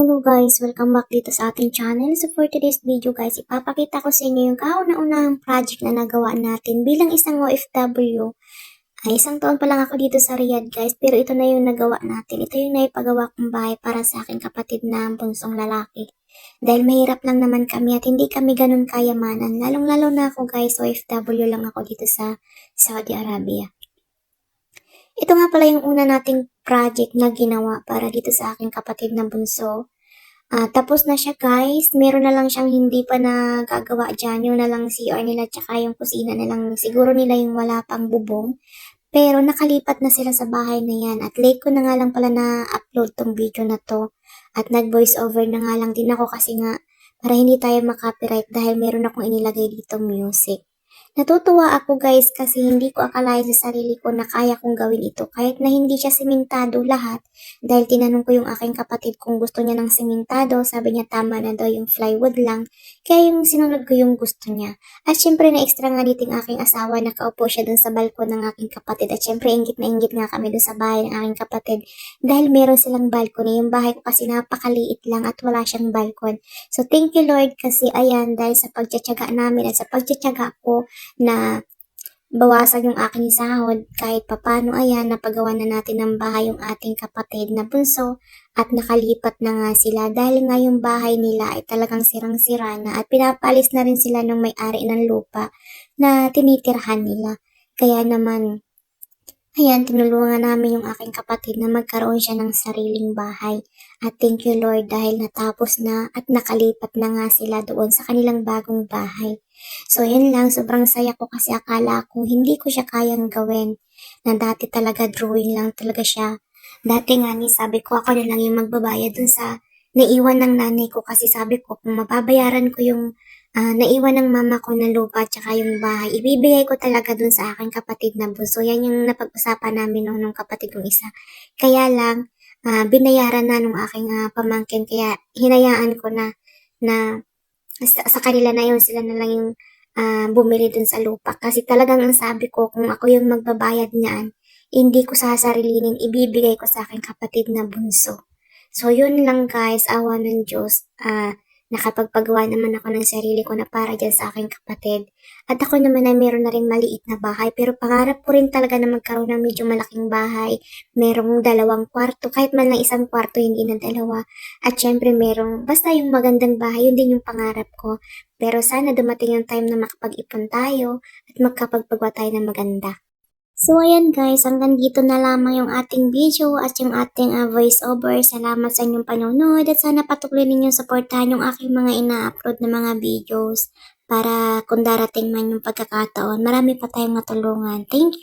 Hello guys, welcome back dito sa ating channel. So for today's video guys, ipapakita ko sa inyo yung kauna-unahang project na nagawa natin bilang isang OFW. Ay, isang taon pa lang ako dito sa Riyadh guys, pero ito na yung nagawa natin. Ito yung naipagawa kong bahay para sa aking kapatid na bunsong lalaki. Dahil mahirap lang naman kami at hindi kami ganun kayamanan. Lalong-lalo na ako guys, OFW lang ako dito sa Saudi Arabia. Ito nga pala yung una nating project na ginawa para dito sa aking kapatid na bunso. Ah, tapos na siya guys. Meron na lang siyang hindi pa nagagawa dyan. Yung na lang CR nila tsaka yung kusina na lang. Siguro nila yung wala pang bubong. Pero nakalipat na sila sa bahay na yan. At late ko na nga lang pala na-upload tong video na to. At nag-voice over na nga lang din ako kasi nga para hindi tayo makopyright dahil meron akong inilagay dito music. Natutuwa ako guys kasi hindi ko akalain sa sarili ko na kaya kong gawin ito kahit na hindi siya simentado lahat. Dahil tinanong ko yung aking kapatid kung gusto niya ng simentado sabi niya tama na daw yung plywood lang. Kaya yung sinunod ko yung gusto niya. At syempre na extra nga dito yung aking asawa nakaupo siya dun sa balkon ng aking kapatid. At syempre ingit na ingit nga kami dun sa bahay ng aking kapatid. Dahil meron silang balcony yung bahay ko kasi napakaliit lang at wala siyang balkon so thank you Lord kasi ayan dahil sa pagtsatsaga namin at sa pagtsatsaga ko na bawasan yung aking sahod kahit papano ayan napagawa na natin ng bahay yung ating kapatid na bunso at nakalipat na nga sila dahil nga yung bahay nila ay talagang sirang-sira na at pinapalis na rin sila ng may-ari ng lupa na tinitirhan nila. Kaya naman, ayan, tinulungan namin yung aking kapatid na magkaroon siya ng sariling bahay. At thank you Lord dahil natapos na at nakalipat na nga sila doon sa kanilang bagong bahay. So, yun lang. Sobrang saya ko kasi akala ko hindi ko siya kayang gawin. Na dati talaga drawing lang talaga siya. Dati nga ni sabi ko ako na lang yung magbabayad dun sa naiwan ng nanay ko kasi sabi ko kung mababayaran ko yung ah, naiwan ng mama ko na lupa tsaka yung bahay, ibibigay ko talaga dun sa aking kapatid na bunso. Yan yung napag-usapan namin noon ng kapatid kong isa. Kaya lang, ah, binayaran na nung aking ah, pamangkin kaya hinayaan ko na na sa, sa kanila na yun, sila na lang yung ah, bumili dun sa lupa. Kasi talagang ang sabi ko, kung ako yung magbabayad niyan, hindi ko sasarilinin, ibibigay ko sa aking kapatid na bunso. So, yun lang guys, awa ng Diyos. Ah, nakapagpagawa naman ako ng sarili ko na para dyan sa aking kapatid. At ako naman ay meron na rin maliit na bahay, pero pangarap ko rin talaga na magkaroon ng medyo malaking bahay. Merong dalawang kwarto, kahit man lang isang kwarto, hindi na dalawa. At syempre merong, basta yung magandang bahay, yun din yung pangarap ko. Pero sana dumating yung time na makapag-ipon tayo at magkapagpagawa tayo ng maganda. So ayan guys, hanggang dito na lamang yung ating video at yung ating uh, voice over. Salamat sa inyong panonood at sana patuloy ninyong supportahan yung aking mga ina-upload na mga videos para kung darating man yung pagkakataon, marami pa tayong matulungan. Thank you!